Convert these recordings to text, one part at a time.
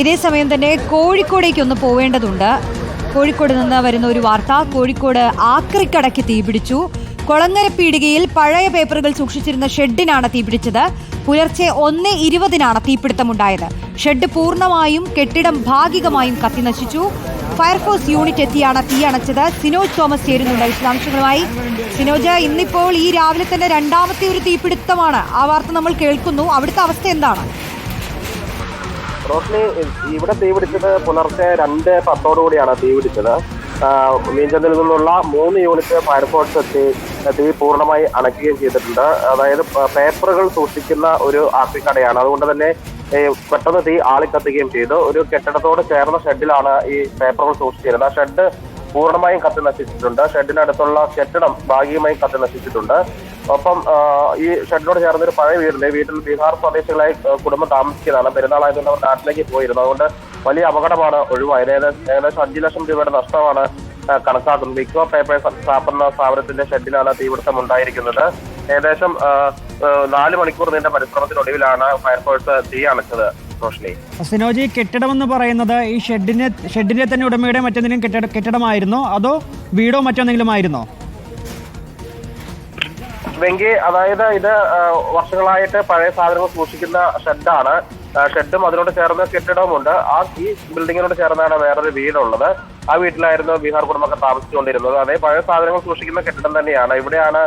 ഇതേ സമയം തന്നെ കോഴിക്കോടേക്ക് ഒന്ന് പോവേണ്ടതുണ്ട്. കോഴിക്കോട് നിന്ന് വരുന്ന ഒരു വാർത്ത കോഴിക്കോട് ആക്രിക്കടയ്ക്ക് തീപിടിച്ചു കൊളങ്ങര പീടികയിൽ പഴയ പേപ്പറുകൾ സൂക്ഷിച്ചിരുന്ന ഷെഡിനാണ് തീപിടിച്ചത് പുലർച്ചെ ഒന്ന് ഇരുപതിനാണ് തീപിടുത്തമുണ്ടായത്. ഷെഡ് പൂർണമായും കെട്ടിടം ഭാഗികമായും കത്തിനശിച്ചു ഫയർഫോഴ്സ് യൂണിറ്റ് എത്തിയാണ് തീ അണച്ചത്. സിനോജ് തോമസ് ചേരുന്നുണ്ട് വിശദാംശങ്ങളുമായി. സിനോജ് ഇന്നിപ്പോൾ ഈ രാവിലെ തന്നെ രണ്ടാമത്തെ ഒരു തീപിടുത്തമാണ്. ആ വാർത്ത നമ്മൾ കേൾക്കുന്നു. അവിടുത്തെ അവസ്ഥ എന്താണ്? റോഷ്നി ഇവിടെ തീ പിടിച്ചത് പുലർച്ചെ രണ്ട് പത്തോടുകൂടിയാണ് തീ പിടിച്ചത്. മീൻചന്തിൽ നിന്നുള്ള മൂന്ന് യൂണിറ്റ് ഫയർഫോഴ്സ് എത്തി തീ പൂർണമായി അണയ്ക്കുകയും ചെയ്തിട്ടുണ്ട്. അതായത് പേപ്പറുകൾ സൂക്ഷിക്കുന്ന ഒരു ആക്രിക്കടയാണ് അതുകൊണ്ട് തന്നെ പെട്ടെന്ന് തീ ആളിക്കത്തുകയും ചെയ്തു. ഒരു കെട്ടിടത്തോട് ചേർന്ന ഷെഡിലാണ് ഈ പേപ്പറുകൾ സൂക്ഷിച്ചിരുന്നത്. ആ ഷെഡ് പൂർണമായും കത്തി നശിച്ചിട്ടുണ്ട്. ഷെഡിനടുത്തുള്ള കെട്ടിടം ഭാഗികമായും കത്തി നശിച്ചിട്ടുണ്ട്. ഒപ്പം ഈ ഷെഡിനോട് ചേർന്ന ഒരു പഴയ വീടിന്റെ വീട്ടിൽ ബീഹാർ സ്വദേശികളായി കുടുംബം താമസിക്കുന്നതാണ്. പെരുന്നാളായതുകൊണ്ട് അവർ നാട്ടിലേക്ക് പോയിരുന്നു. അതുകൊണ്ട് വലിയ അപകടമാണ് ഒഴിവായത്. ഏകദേശം അഞ്ചു ലക്ഷം രൂപയുടെ നഷ്ടമാണ് കണക്കാക്കുന്നത്. ഇക്കോ പേപ്പേഴ്സ് സ്ഥാപന സ്ഥാപനത്തിന്റെ ഷെഡിലാണ് തീപിടുത്തം ഉണ്ടായിരിക്കുന്നത്. ഏകദേശം നാല് മണിക്കൂർ നീണ്ട പരിശ്രമത്തിനൊടുവിലാണ് ഫയർഫോഴ്സ് തീ അണച്ചത്. റോഷ്നി സിനോജി കെട്ടിടമെന്ന് പറയുന്നത് ഈ ഷെഡിനെ ഷെഡിന്റെ തന്നെ ഉടമയുടെ മറ്റെന്തെങ്കിലും കെട്ടിട കെട്ടിടമായിരുന്നോ? അതോ വീടോ മറ്റെന്തെങ്കിലും ആയിരുന്നോ? വെങ്കി അതായത് ഇത് വർഷങ്ങളായിട്ട് പഴയ സാധനങ്ങൾ സൂക്ഷിക്കുന്ന ഷെഡാണ്. ഷെഡും അതിനോട് ചേർന്ന് കെട്ടിടവുമുണ്ട്. ആ ഈ ബിൽഡിങ്ങിനോട് ചേർന്നാണ് വേറൊരു വീടുള്ളത്. ആ വീട്ടിലായിരുന്നു ബീഹാർ കുടുംബമൊക്കെ താമസിച്ചുകൊണ്ടിരുന്നത്. അതേ പഴയ സാധനങ്ങൾ സൂക്ഷിക്കുന്ന കെട്ടിടം തന്നെയാണ്. ഇവിടെയാണ്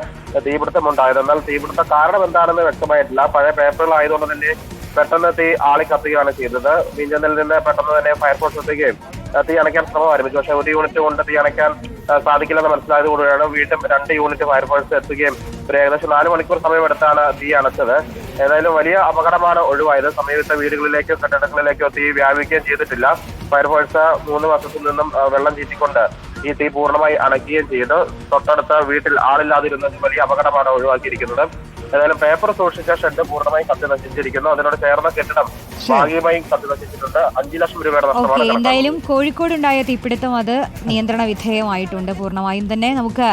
തീപിടുത്തം ഉണ്ടായത് എന്നാൽ തീപിടുത്ത കാരണം എന്താണെന്ന് വ്യക്തമായിട്ടില്ല. പഴയ പേപ്പറുകൾ ആയതുകൊണ്ട് തന്നെ പെട്ടെന്ന് തീ ആളി കത്തുകയാണ് ചെയ്തത്. മീഞ്ചന്തലിൽ നിന്ന് പെട്ടെന്ന് തന്നെ ഫയർഫോഴ്സ് എത്തുകയും തീ അണയ്ക്കാൻ ശ്രമം ആരംഭിച്ചു. പക്ഷേ ഒരു യൂണിറ്റ് കൊണ്ട് തീ അണയ്ക്കാൻ സാധിക്കില്ലെന്ന് സാധിക്കില്ലെന്ന് മനസ്സിലായതുകൊണ്ടാണ് വീണ്ടും രണ്ട് യൂണിറ്റ് ഫയർഫോഴ്സ് എത്തുകയും ഒരു ഏകദേശം നാല് മണിക്കൂർ സമയമെടുത്താണ് തീ അണച്ചത്. ഏതായാലും വലിയ അപകടമാണ് ഒഴിവായത്. സമീപത്തെ വീടുകളിലേക്കോ കെട്ടിടങ്ങളിലേക്കോ തീ വ്യാപിക്കുകയും ചെയ്തിട്ടില്ല. ഫയർഫോഴ്സ് മൂന്ന് വർഷത്തിൽ നിന്നും വെള്ളം ചീറ്റിക്കൊണ്ട് ഈ തീ പൂർണമായി അണയ്ക്കുകയും ചെയ്തു. തൊട്ടടുത്ത വീട്ടിൽ ആളില്ലാതിരുന്നത് വലിയ അപകടമാണ് ഒഴിവാക്കിയിരിക്കുന്നത്. ഏതായാലും പേപ്പർ സൂക്ഷിച്ച ഷെഡ് പൂർണമായും കത്തി നശിച്ചിരിക്കുന്നു. അതിനോട് ചേർന്ന കെട്ടിടം ഭാഗികമായും കത്തി നശിച്ചിട്ടുണ്ട്. അഞ്ചു ലക്ഷം രൂപയുടെ നഷ്ടമാണ് എന്തായാലും എന്തായാലും കോഴിക്കോടുണ്ടായ തീപിടുത്തം അത് നിയന്ത്രണ വിധേയമായിട്ടുണ്ട്. പൂർണമായും തന്നെ നമുക്ക്